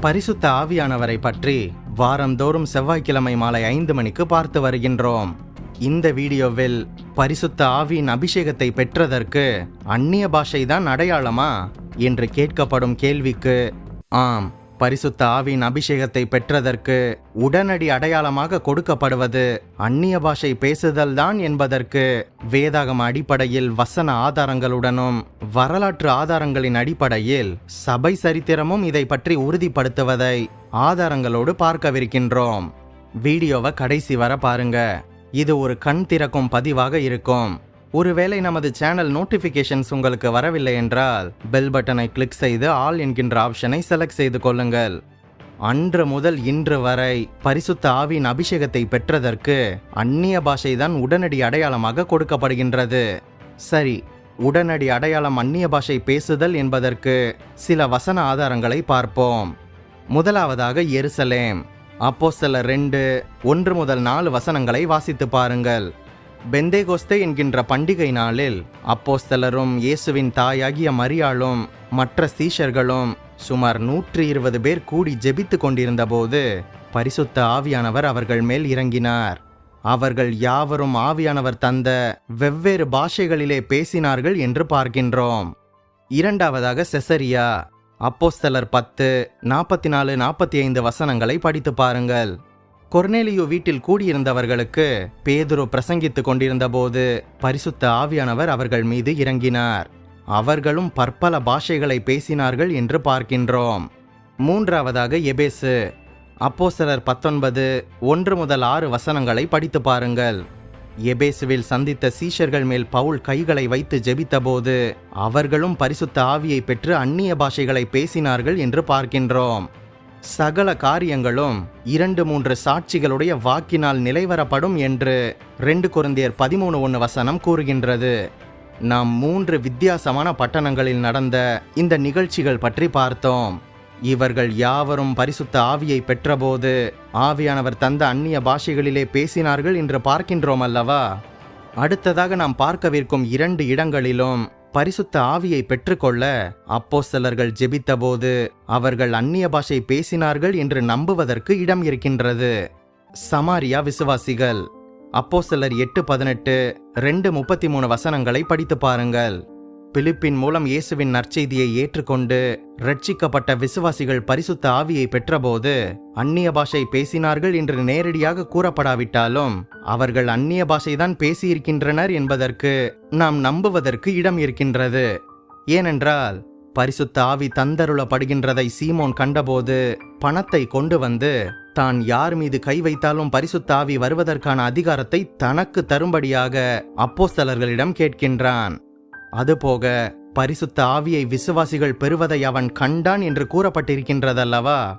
பரிசுத்த ஆவியானவரை பற்றி வாரந்தோறும் செவ்வாய்க்கிழமை மாலை ஐந்து மணிக்கு பார்த்து வருகின்றோம். இந்த வீடியோவில் பரிசுத்த ஆவியின் அபிஷேகத்தை பெற்றதற்கு அந்நிய பாஷை தான் அடையாளமா? என்று கேட்கப்படும் கேள்விக்கு ஆம். பரிசுத்த ஆவின் அபிஷேகத்தை பெற்றதற்கு உடனடி அடையாளமாக கொடுக்கப்படுவது அந்நிய பாஷை பேசுதல் தான் என்பதற்கு வேதாகம அடிப்படையில் வசன ஆதாரங்களுடனும் வரலாற்று ஆதாரங்களின் அடிப்படையில் சபை சரித்திரமும் இதை பற்றி உறுதிப்படுத்துவதை ஆதாரங்களோடு பார்க்கவிருக்கின்றோம். வீடியோவை கடைசி வர பாருங்க. இது ஒரு கண் திறக்கும் பதிவாக இருக்கும். ஒருவேளை நமது சேனல் நோட்டிஃபிகேஷன்ஸ் உங்களுக்கு வரவில்லை என்றால் பெல் பட்டனை கிளிக் செய்து ஆல் என்கின்ற ஆப்ஷனை செலக்ட் செய்து கொள்ளுங்கள். அன்று முதல் இன்று வரை பரிசுத்த ஆவியின் அபிஷேகத்தை பெற்றதற்கு அந்நிய பாஷைதான் உடனடி அடையாளமாக கொடுக்கப்படுகின்றது. சரி உடனடி அடையாளம் அந்நிய பாஷை பேசுதல் என்பதற்கு சில வசன ஆதாரங்களை பார்ப்போம். முதலாவதாக எருசலேம். அப்போஸ்தலர் ரெண்டு ஒன்று முதல் நாலு வசனங்களை வாசித்து பாருங்கள். பெந்தேகோஸ்தே என்கின்ற பண்டிகை நாளில் அப்போஸ்தலரும் இயேசுவின் தாயாகிய மரியாளும் மற்ற சீஷர்களும் சுமார் நூற்றி இருபது பேர் கூடி ஜெபித்து கொண்டிருந்தபோது பரிசுத்த ஆவியானவர் அவர்கள் மேல் இறங்கினார். அவர்கள் யாவரும் ஆவியானவர் தந்த வெவ்வேறு பாஷைகளிலே பேசினார்கள் என்று பார்க்கின்றோம். இரண்டாவதாக செசரியா அப்போஸ்தலர் பத்து நாற்பத்தி நாலு நாற்பத்தி ஐந்து வசனங்களை படித்து பாருங்கள். கொர்னேலியோ வீட்டில் கூடியிருந்தவர்களுக்கு பேதுரு பிரசங்கித்துக் கொண்டிருந்தபோது பரிசுத்த ஆவியானவர் அவர்கள் மீது இறங்கினார். அவர்களும் பற்பல பாஷைகளை பேசினார்கள் என்று பார்க்கின்றோம். மூன்றாவதாக எபேசு. அப்போஸ்தலர் பத்தொன்பது ஒன்று முதல் ஆறு வசனங்களை படித்து பாருங்கள். எபேசுவில் சந்தித்த சீஷர்கள் மேல் பவுல் கைகளை வைத்து ஜெபித்தபோது அவர்களும் பரிசுத்த ஆவியை பெற்று அந்நிய பாஷைகளை பேசினார்கள் என்று பார்க்கின்றோம். சகல காரியங்களும் இரண்டு மூன்று சாட்சிகளுடைய வாக்கினால் நிலைவரப்படும் என்று ரெண்டு குருந்தியர் பதிமூணு ஒன்று வசனம் கூறுகின்றது. நாம் மூன்று வித்தியாசமான பட்டணங்களில் நடந்த இந்த நிகழ்ச்சிகள் பற்றி பார்த்தோம். இவர்கள் யாவரும் பரிசுத்த ஆவியை பெற்றபோது ஆவியானவர் தந்த அந்நிய பாஷைகளிலே பேசினார்கள் என்று பார்க்கின்றோம் அல்லவா? அடுத்ததாக நாம் பார்க்கவிருக்கும் இரண்டு இடங்களிலும் பரிசுத்த ஆவியை பெற்றுக்கொள்ள அப்போ சிலர்கள் ஜெபித்தபோது அவர்கள் அந்நிய பாஷை பேசினார்கள் என்று நம்புவதற்கு இடம் இருக்கின்றது. சமாரியா விசுவாசிகள். அப்போ சிலர் எட்டு பதினெட்டு ரெண்டு முப்பத்தி மூணு வசனங்களை படித்து பாருங்கள். பிலிப்பின் மூலம் இயேசுவின் நற்செய்தியை ஏற்றுக்கொண்டு ரட்சிக்கப்பட்ட விசுவாசிகள் பரிசுத்த ஆவியை பெற்றபோது அந்நிய பாஷை பேசினார்கள் என்று நேரடியாக கூறப்படாவிட்டாலும் அவர்கள் அந்நிய பாஷைதான் பேசியிருக்கின்றனர் என்பதற்கு நாம் நம்புவதற்கு இடம் இருக்கின்றது. ஏனென்றால் பரிசுத்த ஆவி தந்தருளப்படுகின்றதை சீமோன் கண்டபோது பணத்தை கொண்டு வந்து தான் யார் மீது கை வைத்தாலும் பரிசுத்த ஆவி வருவதற்கான அதிகாரத்தை தனக்கு தரும்படியாக அப்போஸ்தலர்களிடம் கேட்கின்றான். அதுபோக பரிசுத்த ஆவியை விசுவாசிகள் பெறுவதை அவன் கண்டான் என்று கூறப்பட்டிருக்கின்றதல்லவா?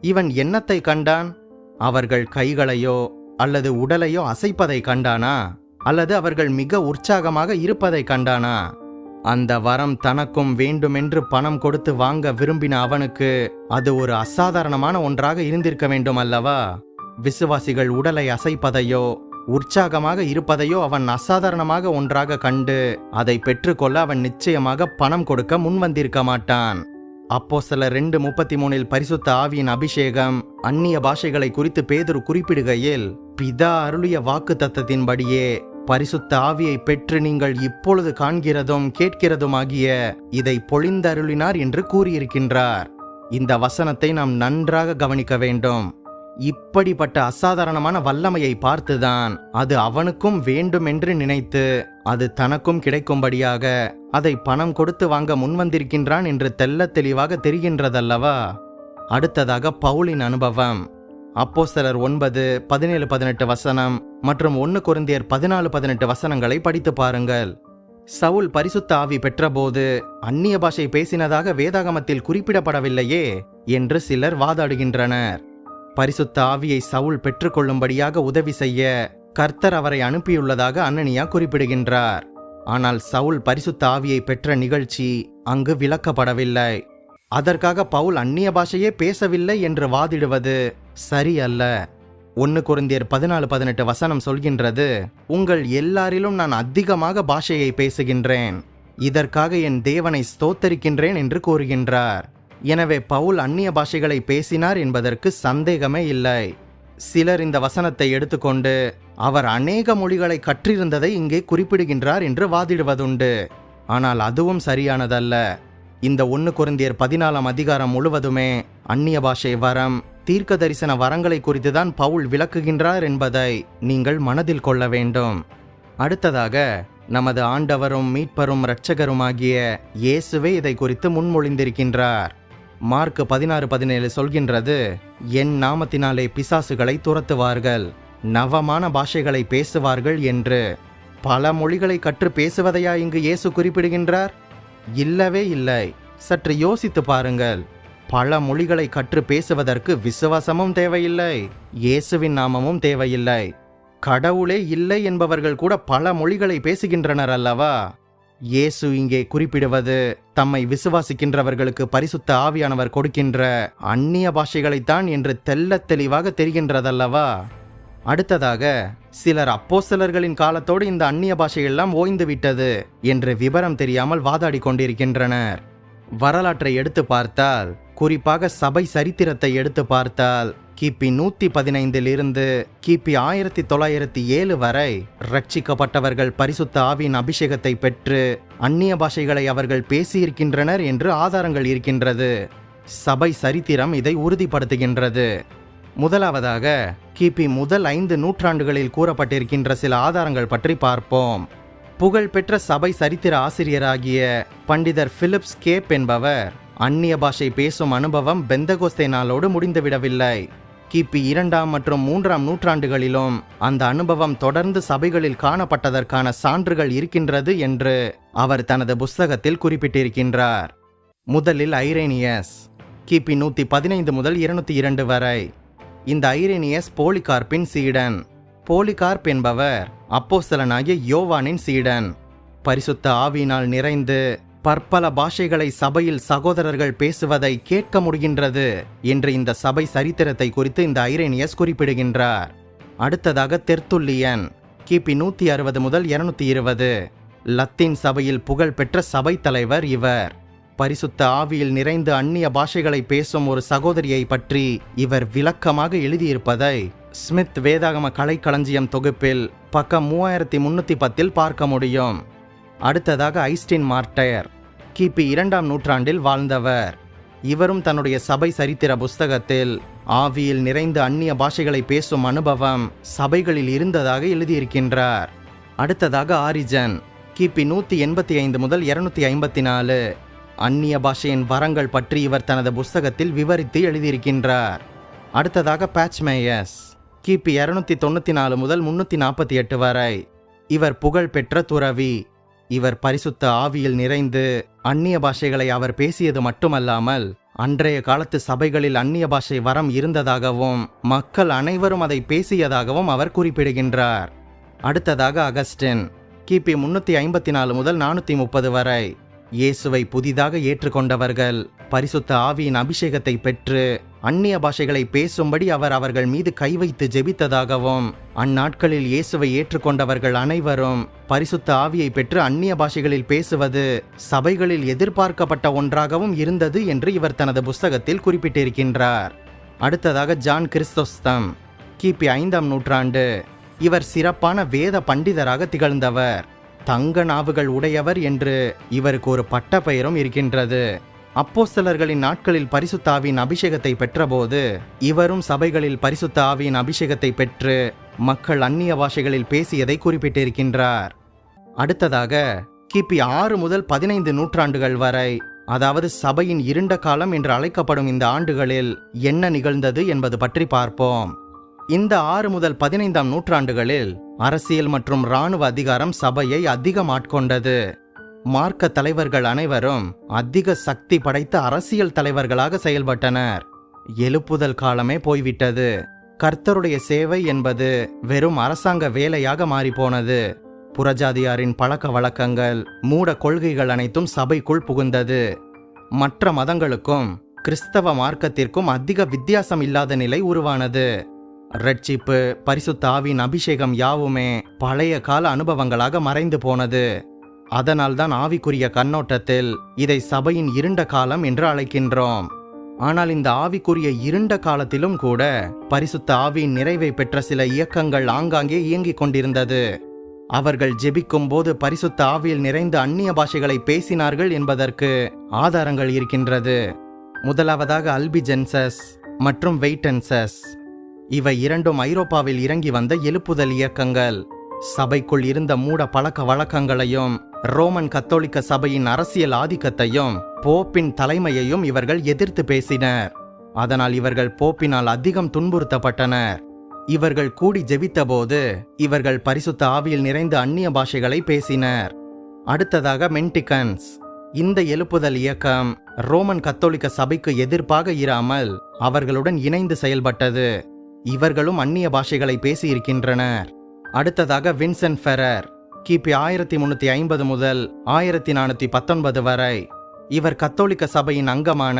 இவன் என்னத்தை கண்டான்? அவர்கள் கைகளையோ அல்லது உடலையோ அசைப்பதை கண்டானா? அல்லது அவர்கள் மிக உற்சாகமாக இருப்பதை கண்டானா? அந்த வரம் தனக்கும் வேண்டுமென்று பணம் கொடுத்து வாங்க விரும்பின அவனுக்கு அது ஒரு அசாதாரணமான ஒன்றாக இருந்திருக்க வேண்டும் அல்லவா விசுவாசிகள் உடலை அசைப்பதையோ உற்சாகமாக இருப்பதையோ அவன் அசாதாரணமாக ஒன்றாக கண்டு அதை பெற்றுக்கொள்ள அவன் நிச்சயமாக பணம் கொடுக்க முன்வந்திருக்க மாட்டான். அப்போ சில ரெண்டு முப்பத்தி மூணில் பரிசுத்த ஆவியின் அபிஷேகம் அந்நிய பாஷைகளை குறித்து பேதுரு குறிப்பிடுகையில் பிதா அருளிய வாக்கு தத்தத்தின்படியே பரிசுத்த ஆவியை பெற்று நீங்கள் இப்பொழுது காண்கிறதும் கேட்கிறதுமாகிய இதை பொழிந்தருளினார் என்று கூறியிருக்கின்றார். இந்த வசனத்தை நாம் நன்றாக கவனிக்க வேண்டும். இப்படிப்பட்ட அசாதாரணமான வல்லமையை பார்த்துதான் அது அவனுக்கும் வேண்டுமென்று நினைத்து அது தனக்கும் கிடைக்கும்படியாக அதை பணம் கொடுத்து வாங்க முன்வந்திருக்கின்றான் என்று தெள்ளத் தெளிவாக தெரிகின்றதல்லவா? அடுத்ததாக பவுலின் அனுபவம். அப்போ சிலர் ஒன்பது பதினேழு பதினெட்டு வசனம் மற்றும் ஒன்று குருந்தியர் பதினாலு பதினெட்டு வசனங்களை படித்து பாருங்கள். சவுல் பரிசுத்த ஆவி பெற்றபோது அந்நிய பாஷை பேசினதாக வேதாகமத்தில் குறிப்பிடப்படவில்லையே என்று சிலர் வாதாடுகின்றனர். பரிசுத்த ஆவியை சவுல் பெற்றுக்கொள்ளும்படியாக உதவி செய்ய கர்த்தர் அவரை அனுப்பியுள்ளதாக அன்னனியா குறிப்பிடுகின்றார். ஆனால் சவுல் பரிசுத்த ஆவியை பெற்ற நிகழ்ச்சி அங்கு விளக்கப்படவில்லை. அதற்காக பவுல் அந்நிய பாஷையே பேசவில்லை என்று வாதிடுவது சரியல்ல. ஒன்று குருந்தியர் பதினாலு பதினெட்டு வசனம் சொல்கின்றது உங்கள் எல்லாரிலும் நான் அதிகமாக பாஷையை பேசுகின்றேன். இதற்காக என் தேவனை ஸ்தோத்தரிக்கின்றேன் என்று கூறுகின்றார். எனவே பவுல் அந்நிய பாஷைகளை பேசினார் என்பதற்கு சந்தேகமே இல்லை. சிலர் இந்த வசனத்தை எடுத்துக்கொண்டு அவர் அநேக மொழிகளை கற்றிருந்ததை இங்கே குறிப்பிடுகின்றார் என்று வாதிடுவதுண்டு. ஆனால் அதுவும் சரியானதல்ல. இந்த ஒன்று குருந்தியர் பதினாலாம் அதிகாரம் முழுவதுமே அந்நிய பாஷை வரம் தீர்க்க தரிசன வரங்களை குறித்துதான் பவுல் விளக்குகின்றார் என்பதை நீங்கள் மனதில் கொள்ள வேண்டும். அடுத்ததாக நமது ஆண்டவரும் மீட்பரும் இரட்சகருமாகிய இயேசுவே இதை குறித்து முன்மொழிந்திருக்கின்றார். மார்க் பதினாறு பதினேழு சொல்கின்றது என் நாமத்தினாலே பிசாசுகளை துரத்துவார்கள் நவமான பாஷைகளை பேசுவார்கள் என்று. பல மொழிகளை கற்று பேசுவதையா இங்கு இயேசு குறிப்பிடுகின்றார்? இல்லவே இல்லை. சற்று யோசித்து பாருங்கள். பல மொழிகளை கற்று பேசுவதற்கு விசுவாசமும் தேவையில்லை இயேசுவின் நாமமும் தேவையில்லை. கடவுளே இல்லை என்பவர்கள் கூட பல மொழிகளை பேசுகின்றனர் அல்லவா? இயேசு இங்கே குறிப்பிடுவது தம்மை விசுவாசிக்கின்றவர்களுக்கு பரிசுத்த ஆவியானவர் கொடுக்கின்ற அந்நிய பாஷைகளைத்தான் என்று தெள்ளத் தெளிவாக தெரிகின்றதல்லவா? அடுத்ததாக சிலர் அப்போஸ்தலர்களின் காலத்தோடு இந்த அந்நிய பாஷையெல்லாம் ஓய்ந்து விட்டது என்று விவரம் தெரியாமல் வாதாடி கொண்டிருக்கின்றனர். வரலாற்றை எடுத்து பார்த்தால் குறிப்பாக சபை சரித்திரத்தை எடுத்து பார்த்தால் கிபி நூத்தி பதினைந்தில் இருந்து கிபி ஆயிரத்தி தொள்ளாயிரத்தி ஏழு வரை ரட்சிக்கப்பட்டவர்கள் பரிசுத்த ஆவியின் அபிஷேகத்தை பெற்று அந்நிய பாஷைகளை அவர்கள் பேசியிருக்கின்றனர் என்று ஆதாரங்கள் இருக்கின்றது. சபை சரித்திரம் இதை உறுதிப்படுத்துகின்றது. முதலாவதாக கிபி முதல் ஐந்து நூற்றாண்டுகளில் கூறப்பட்டிருக்கின்ற சில ஆதாரங்கள் பற்றி பார்ப்போம். புகழ்பெற்ற சபை சரித்திர ஆசிரியராகிய பண்டிதர் பிலிப்ஸ் கேப் என்பவர் அந்நிய பாஷை பேசும் அனுபவம் பெந்தகோஸ்தே நாளோடு முடிந்துவிடவில்லை. கிபி இரண்டாம் மற்றும் மூன்றாம் நூற்றாண்டுகளிலும் அந்த அனுபவம் தொடர்ந்து சபைகளில் காணப்பட்டதற்கான சான்றுகள் இருக்கின்றது என்று அவர் தனது புஸ்தகத்தில் குறிப்பிட்டிருக்கின்றார். முதலில் ஐரேனியஸ் கிபி நூற்றி பதினைந்து முதல் இருநூத்தி இரண்டு வரை. இந்த ஐரேனியஸ் போலிகார்ப்பின் சீடன். போலிகார்ப் என்பவர் அப்போஸ்தலனாகிய யோவானின் சீடன். பரிசுத்த ஆவியினால் நிறைந்து பற்பல பாஷைகளை சபையில் சகோதரர்கள் பேசுவதை கேட்க முடிகின்றது என்று இந்த சபை சரித்திரத்தை குறித்து இந்த ஐரேனியஸ் குறிப்பிடுகின்றார். அடுத்ததாக தெர்த்துல்லியன் கிபி நூற்றி அறுபது முதல் இருநூத்தி இருபது லத்தீன் சபையில் புகழ்பெற்ற சபை தலைவர் இவர். பரிசுத்த ஆவியில் நிறைந்து அந்நிய பாஷைகளை பேசும் ஒரு சகோதரியை பற்றி இவர் விளக்கமாக எழுதியிருப்பதை ஸ்மித் வேதாகம கலைக்களஞ்சியம் தொகுப்பில் பக்கம் மூவாயிரத்தி முன்னூத்தி பத்தில் பார்க்க முடியும். அடுத்ததாக ஐஸ்டின் மார்டயர் கிபி இரண்டாம் நூற்றாண்டில் வாழ்ந்தவர். இவரும் தன்னுடைய சபை சரித்திர புஸ்தகத்தில் ஆவியில் நிறைந்த அந்நிய பாஷைகளை பேசும் அனுபவம் சபைகளில் இருந்ததாக எழுதியிருக்கின்றார். அடுத்ததாக ஆரிஜன் கிபி நூற்றி எண்பத்தி ஐந்து முதல் இருநூத்தி ஐம்பத்தி நாலு அந்நிய பாஷையின் வரங்கள் பற்றி இவர் தனது புஸ்தகத்தில் விவரித்து எழுதியிருக்கின்றார். அடுத்ததாக பேட்ச்மேயஸ் கிபி இரநூத்தி தொண்ணூற்றி நாலு முதல் முன்னூற்றி நாற்பத்தி எட்டு வரை. இவர் புகழ்பெற்ற துறவி. இவர் பரிசுத்த ஆவியில் நிறைந்து அந்நிய பாஷைகளை அவர் பேசியது மட்டுமல்லாமல் அன்றைய காலத்து சபைகளில் அந்நிய பாஷை வரம் இருந்ததாகவும் மக்கள் அனைவரும் அதை பேசியதாகவும் அவர் குறிப்பிடுகின்றார். அடுத்ததாக அகஸ்டின் கிபி முன்னூற்றி ஐம்பத்தி நாலு முதல் நானூற்றி முப்பது வரை. இயேசுவை புதிதாக ஏற்றுக்கொண்டவர்கள் பரிசுத்த ஆவியின் அபிஷேகத்தை பெற்று அந்நிய பாஷைகளை பேசும்படி அவர் அவர்கள் மீது கை வைத்து ஜெபித்ததாகவும் அந்நாட்களில் இயேசுவை ஏற்றுக்கொண்டவர்கள் அனைவரும் பரிசுத்த ஆவியை பெற்று அந்நிய பாஷைகளில் பேசுவது சபைகளில் எதிர்பார்க்கப்பட்ட ஒன்றாகவும் இருந்தது என்று இவர் தனது புஸ்தகத்தில் குறிப்பிட்டிருக்கின்றார். அடுத்ததாக ஜான் கிறிஸ்தோஸ்தம் கிபி ஐந்தாம் நூற்றாண்டு. இவர் சிறப்பான வேத பண்டிதராக திகழ்ந்தவர். தங்க நாவுகள் உடையவர் என்று இவருக்கு ஒரு பட்ட பெயரும் இருக்கின்றது. அப்போஸ்தலர்களின் நாட்களில் பரிசுத்த ஆவியின் அபிஷேகத்தை பெற்றபோது இவரும் சபைகளில் பரிசுத்த ஆவியின் அபிஷேகத்தை பெற்று மக்கள் அந்நிய பாஷைகளில் பேசியதை குறிப்பிட்டிருக்கின்றார். அடுத்ததாக கிபி ஆறு முதல் பதினைந்து நூற்றாண்டுகள் வரை அதாவது சபையின் இருண்ட காலம் என்று அழைக்கப்படும் இந்த ஆண்டுகளில் என்ன நிகழ்ந்தது என்பது பற்றி பார்ப்போம். இந்த ஆறு முதல் பதினைந்தாம் நூற்றாண்டுகளில் அரசியல் மற்றும் இராணுவ அதிகாரம் சபையை அதிகம் ஆட்கொண்டது. மார்க்க தலைவர்கள் அனைவரும் அதிக சக்தி படைத்த அரசியல் தலைவர்களாக செயல்பட்டனர். எழுப்புதல் காலமே போய்விட்டது. கர்த்தருடைய சேவை என்பது வெறும் அரசாங்க வேலையாக மாறிப்போனது. புறஜாதியாரின் பழக்க வழக்கங்கள் மூட கொள்கைகள் அனைத்தும் சபைக்குள் புகுந்தது. மற்ற மதங்களுக்கும் கிறிஸ்தவ மார்க்கத்திற்கும் அதிக வித்தியாசம் இல்லாத நிலை உருவானது. ரட்சிப்பு பரிசுத்தாவின் அபிஷேகம் யாவுமே பழைய கால அனுபவங்களாக மறைந்து போனது. அதனால்தான் ஆவிக்குரிய கண்ணோட்டத்தில் இதை சபையின் இருண்ட காலம் என்று அழைக்கின்றோம். ஆனால் இந்த ஆவிக்குரிய இருண்ட காலத்திலும் கூட பரிசுத்த ஆவியின் நிறைவை பெற்ற சில இயக்கங்கள் ஆங்காங்கே இயங்கிக் கொண்டிருந்தது. அவர்கள் ஜெபிக்கும் போது பரிசுத்த ஆவியில் நிறைந்த அந்நிய பாஷைகளை பேசினார்கள் என்பதற்கு ஆதாரங்கள் இருக்கின்றது. முதலாவதாக அல்பிஜென்சஸ் மற்றும் வெயிட்டன்சஸ். இவை இரண்டும் ஐரோப்பாவில் இறங்கி வந்த எழுப்புதல் இயக்கங்கள். சபைக்குள் இருந்த மூட பழக்க வழக்கங்களையும் ரோமன் கத்தோலிக்க சபையின் அரசியல் ஆதிக்கத்தையும் போப்பின் தலைமையையும் இவர்கள் எதிர்த்து பேசினர். அதனால் இவர்கள் போப்பினால் அதிகம் துன்புறுத்தப்பட்டனர். இவர்கள் கூடி ஜெபித்தபோது இவர்கள் பரிசுத்த ஆவியில் நிறைந்த அந்நிய பாஷைகளை பேசினர். அடுத்ததாக மென்டிகன்ஸ் இந்த எழுப்புதல் இயக்கம் ரோமன் கத்தோலிக்க சபைக்கு எதிர்ப்பாக இராமல் அவர்களுடன் இணைந்து செயல்பட்டது. இவர்களும் அந்நிய பாஷைகளை பேசியிருக்கின்றனர். அடுத்ததாக வின்சென்ட் ஃபெரர். கிபி ஆயிரத்தி முன்னூத்தி ஐம்பது முதல் ஆயிரத்தி நானூத்தி பத்தொன்பது வரை. இவர் கத்தோலிக்க சபையின் அங்கமான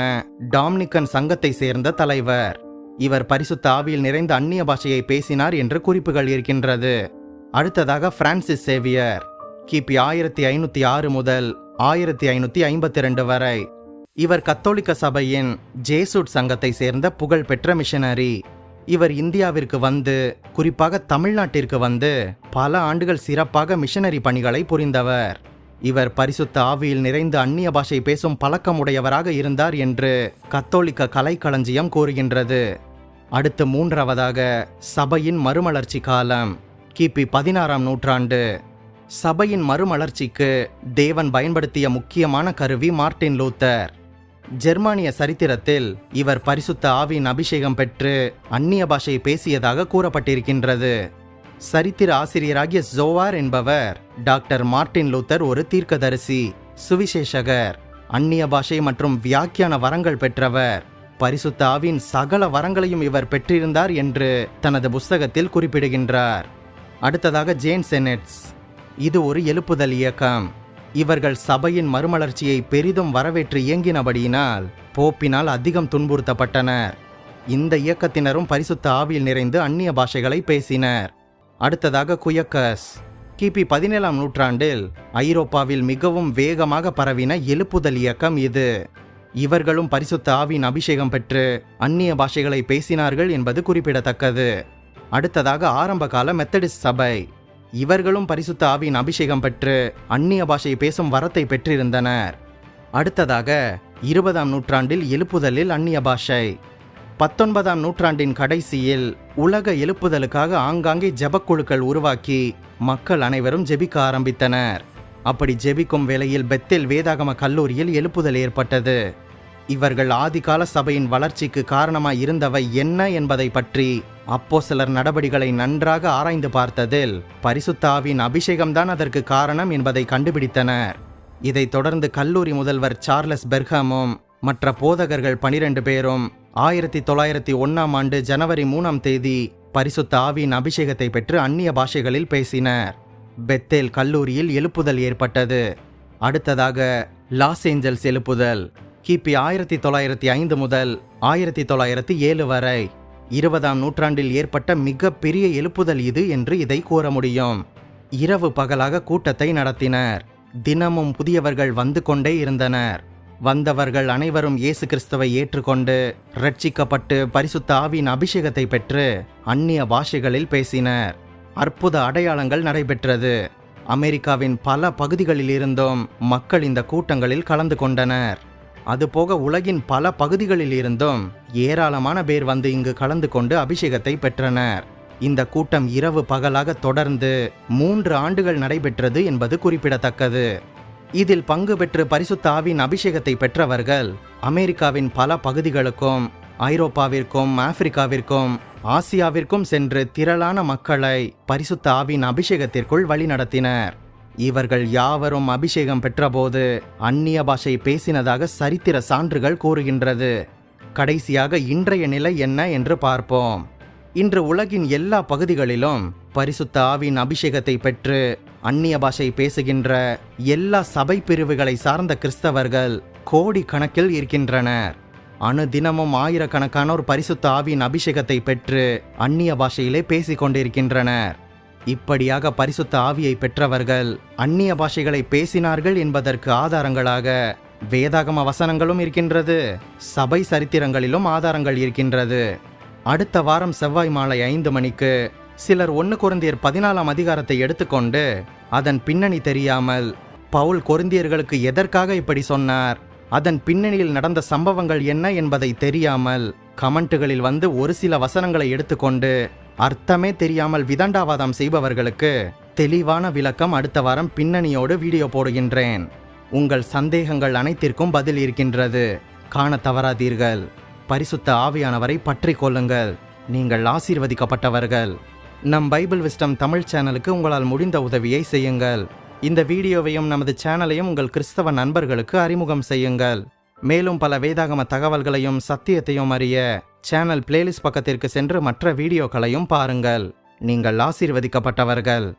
டாம்னிக்கன் சங்கத்தை சேர்ந்த தலைவர். இவர் பரிசுத்த ஆவியில் நிறைந்த அந்நிய பாஷையை பேசினார் என்று குறிப்புகள் இருக்கின்றது. அடுத்ததாக பிரான்சிஸ் சேவியர் கிபி ஆயிரத்தி ஐநூத்தி ஆறு முதல் ஆயிரத்தி ஐநூத்தி ஐம்பத்தி ரெண்டு வரை. இவர் கத்தோலிக்க சபையின் ஜேசூட் சங்கத்தை சேர்ந்த புகழ்பெற்ற மிஷனரி. இவர் இந்தியாவிற்கு வந்து குறிப்பாக தமிழ்நாட்டிற்கு வந்து பல ஆண்டுகள் சிறப்பாக மிஷனரி பணிகளை புரிந்தவர். இவர் பரிசுத்த ஆவியில் நிறைந்து அந்நிய பாஷை பேசும் பழக்கமுடையவராக இருந்தார் என்று கத்தோலிக்க கலைக்களஞ்சியம் கூறுகின்றது. அடுத்து மூன்றாவதாக சபையின் மறுமலர்ச்சி காலம் கிபி பதினாறாம் நூற்றாண்டு. சபையின் மறுமலர்ச்சிக்கு தேவன் பயன்படுத்திய முக்கியமான கருவி மார்ட்டின் லூத்தர். ஜெர்மானிய சரித்திரத்தில் இவர் பரிசுத்த ஆவியின் அபிஷேகம் பெற்று அந்நிய பாஷை பேசியதாக கூறப்பட்டிருக்கின்றது. சரித்திர ஆசிரியராகிய ஜோவார் என்பவர் டாக்டர் மார்ட்டின் லூத்தர் ஒரு தீர்க்கதரிசி சுவிசேஷகர் அந்நிய பாஷை மற்றும் வியாக்கியான வரங்கள் பெற்றவர். பரிசுத்த ஆவின் சகல வரங்களையும் இவர் பெற்றிருந்தார் என்று தனது புஸ்தகத்தில் குறிப்பிடுகின்றார். அடுத்ததாக ஜேன் செனட்ஸ். இது ஒரு எழுப்புதல் இயக்கம். இவர்கள் சபையின் மறுமலர்ச்சியை பெரிதும் வரவேற்று இயங்கினபடியினால் போப்பினால் அதிகம் துன்புறுத்தப்பட்டனர் இந்த இயக்கத்தினரும் பரிசுத்த ஆவியில் நிறைந்து அந்நிய பாஷைகளை பேசினர். அடுத்ததாக குயக்கஸ். கிபி பதினேழாம் நூற்றாண்டில் ஐரோப்பாவில் மிகவும் வேகமாக பரவின எழுப்புதல் இயக்கம் இது. இவர்களும் பரிசுத்த ஆவின் அபிஷேகம் பெற்று அந்நிய பாஷைகளை பேசினார்கள் என்பது குறிப்பிடத்தக்கது. அடுத்ததாக ஆரம்பகால மெத்தடிஸ்ட் சபை. இவர்களும் பரிசுத்த ஆவியின் அபிஷேகம் பெற்று அந்நிய பாஷையை பேசும் வரத்தை பெற்றிருந்தனர். அடுத்ததாக இருபதாம் நூற்றாண்டில் எழுப்புதலில் அந்நிய பாஷை பத்தொன்பதாம் நூற்றாண்டின் கடைசியில் உலக எழுப்புதலுக்காக ஆங்காங்கே ஜெபக்குழுக்கள் உருவாக்கி மக்கள் அனைவரும் ஜெபிக்க ஆரம்பித்தனர். அப்படி ஜெபிக்கும் வேளையில் பெத்தேல் வேதாகம கல்லூரியில் எழுப்புதல் ஏற்பட்டது. இவர்கள் ஆதிகால சபையின் வளர்ச்சிக்கு காரணமாய் இருந்தவை என்ன என்பதை பற்றி அப்போ சிலர் நடபடிகளை நன்றாக ஆராய்ந்து பார்த்ததில் பரிசுத்தாவின் அபிஷேகம்தான் அதற்கு காரணம் என்பதை கண்டுபிடித்தனர். இதைத் தொடர்ந்து கல்லூரி முதல்வர் சார்லஸ் பெர்ஹாமும் மற்ற போதகர்கள் பனிரெண்டு பேரும் ஆயிரத்தி தொள்ளாயிரத்தி ஒன்றாம் ஆண்டு ஜனவரி மூணாம் தேதி பரிசுத்த ஆவியின் அபிஷேகத்தை பெற்று அந்நிய பாஷைகளில் பேசினர். பெத்தேல் கல்லூரியில் எழுப்புதல் ஏற்பட்டது. அடுத்ததாக லாஸ் ஏஞ்சல்ஸ் எழுப்புதல் கிபி ஆயிரத்தி தொள்ளாயிரத்தி ஐந்து முதல் ஆயிரத்தி தொள்ளாயிரத்தி ஏழு வரை. இருபதாம் நூற்றாண்டில் ஏற்பட்ட மிக பெரிய எழுப்புதல் இது என்று இதை கூற முடியும். இரவு பகலாக கூட்டத்தை நடத்தினர். தினமும் புதியவர்கள் வந்து கொண்டே இருந்தனர். வந்தவர்கள் அனைவரும் இயேசு கிறிஸ்துவை ஏற்றுக்கொண்டு ரட்சிக்கப்பட்டு பரிசுத்த ஆவியின் அபிஷேகத்தை பெற்று அந்நிய பாஷைகளில் பேசினர். அற்புத அடையாளங்கள் நடைபெற்றது. அமெரிக்காவின் பல பகுதிகளில் இருந்தும் மக்கள் இந்த கூட்டங்களில் கலந்து கொண்டனர். அதுபோக உலகின் பல பகுதிகளில் இருந்தும் ஏராளமான பேர் வந்து இங்கு கலந்து கொண்டு அபிஷேகத்தை பெற்றனர். இந்த கூட்டம் இரவு பகலாக தொடர்ந்து மூன்று ஆண்டுகள் நடைபெற்றது என்பது குறிப்பிடத்தக்கது. இதில் பங்கு பெற்று பரிசுத்த ஆவின் அபிஷேகத்தை பெற்றவர்கள் அமெரிக்காவின் பல பகுதிகளுக்கும் ஐரோப்பாவிற்கும் ஆப்பிரிக்காவிற்கும் ஆசியாவிற்கும் சென்று திரளான மக்களை பரிசுத்த ஆவின் அபிஷேகத்திற்குள் வழிநடத்தினர். இவர்கள் யாவரும் அபிஷேகம் பெற்றபோது அந்நிய பாஷை பேசினதாக சரித்திர சான்றுகள் கூறுகின்றது. கடைசியாக இன்றைய நிலை என்ன என்று பார்ப்போம். இன்று உலகின் எல்லா பகுதிகளிலும் பரிசுத்த ஆவின் அபிஷேகத்தை பெற்று அந்நிய பாஷை பேசுகின்ற எல்லா சபை பிரிவுகளை சார்ந்த கிறிஸ்தவர்கள் கோடி கணக்கில் இருக்கின்றனர். அணுதினமும் ஆயிரக்கணக்கானோர் பரிசுத்த ஆவியின் அபிஷேகத்தை பெற்று அந்நிய பாஷையிலே பேசிக் கொண்டிருக்கின்றனர் இப்படியாக பரிசுத்த ஆவியை பெற்றவர்கள் அந்நிய பாஷைகளை பேசினார்கள் என்பதற்கு ஆதாரங்களாக வேதாகம வசனங்களும் இருக்கின்றது சபை சரித்திரங்களிலும் ஆதாரங்கள் இருக்கின்றது. அடுத்த வாரம் செவ்வாய் மாலை ஐந்து மணிக்கு சிலர் ஒன்று கொரிந்தியர் பதினாலாம் அதிகாரத்தை எடுத்துக்கொண்டு அதன் பின்னணி தெரியாமல் பவுல் கொருந்தியர்களுக்கு எதற்காக இப்படி சொன்னார்? அதன் பின்னணியில் நடந்த சம்பவங்கள் என்ன என்பதை தெரியாமல் கமெண்ட்டுகளில் வந்து ஒரு சில வசனங்களை எடுத்துக்கொண்டு அர்த்தமே தெரியாமல் விதண்டாவாதம் செய்பவர்களுக்கு தெளிவான விளக்கம் அடுத்த வாரம் பின்னணியோடு வீடியோ போடுகின்றேன். உங்கள் சந்தேகங்கள் அனைத்திற்கும் பதில் இருக்கின்றது. காண தவறாதீர்கள். பரிசுத்த ஆவியானவரை பற்றி கொள்ளுங்கள். நீங்கள் ஆசீர்வதிக்கப்பட்டவர்கள். நம் பைபிள் விஸ்டம் தமிழ் சேனலுக்கு உங்களால் முடிந்த உதவியை செய்யுங்கள். இந்த வீடியோவையும் நமது சேனலையும் உங்கள் கிறிஸ்தவ நண்பர்களுக்கு அறிமுகம் செய்யுங்கள். மேலும் பல வேதாகம தகவல்களையும் சத்தியத்தையும் அறிய சேனல் பிளேலிஸ்ட் பக்கத்திற்கு சென்று மற்ற வீடியோக்களையும் பாருங்கள். நீங்கள் ஆசீர்வதிக்கப்பட்டவர்கள்.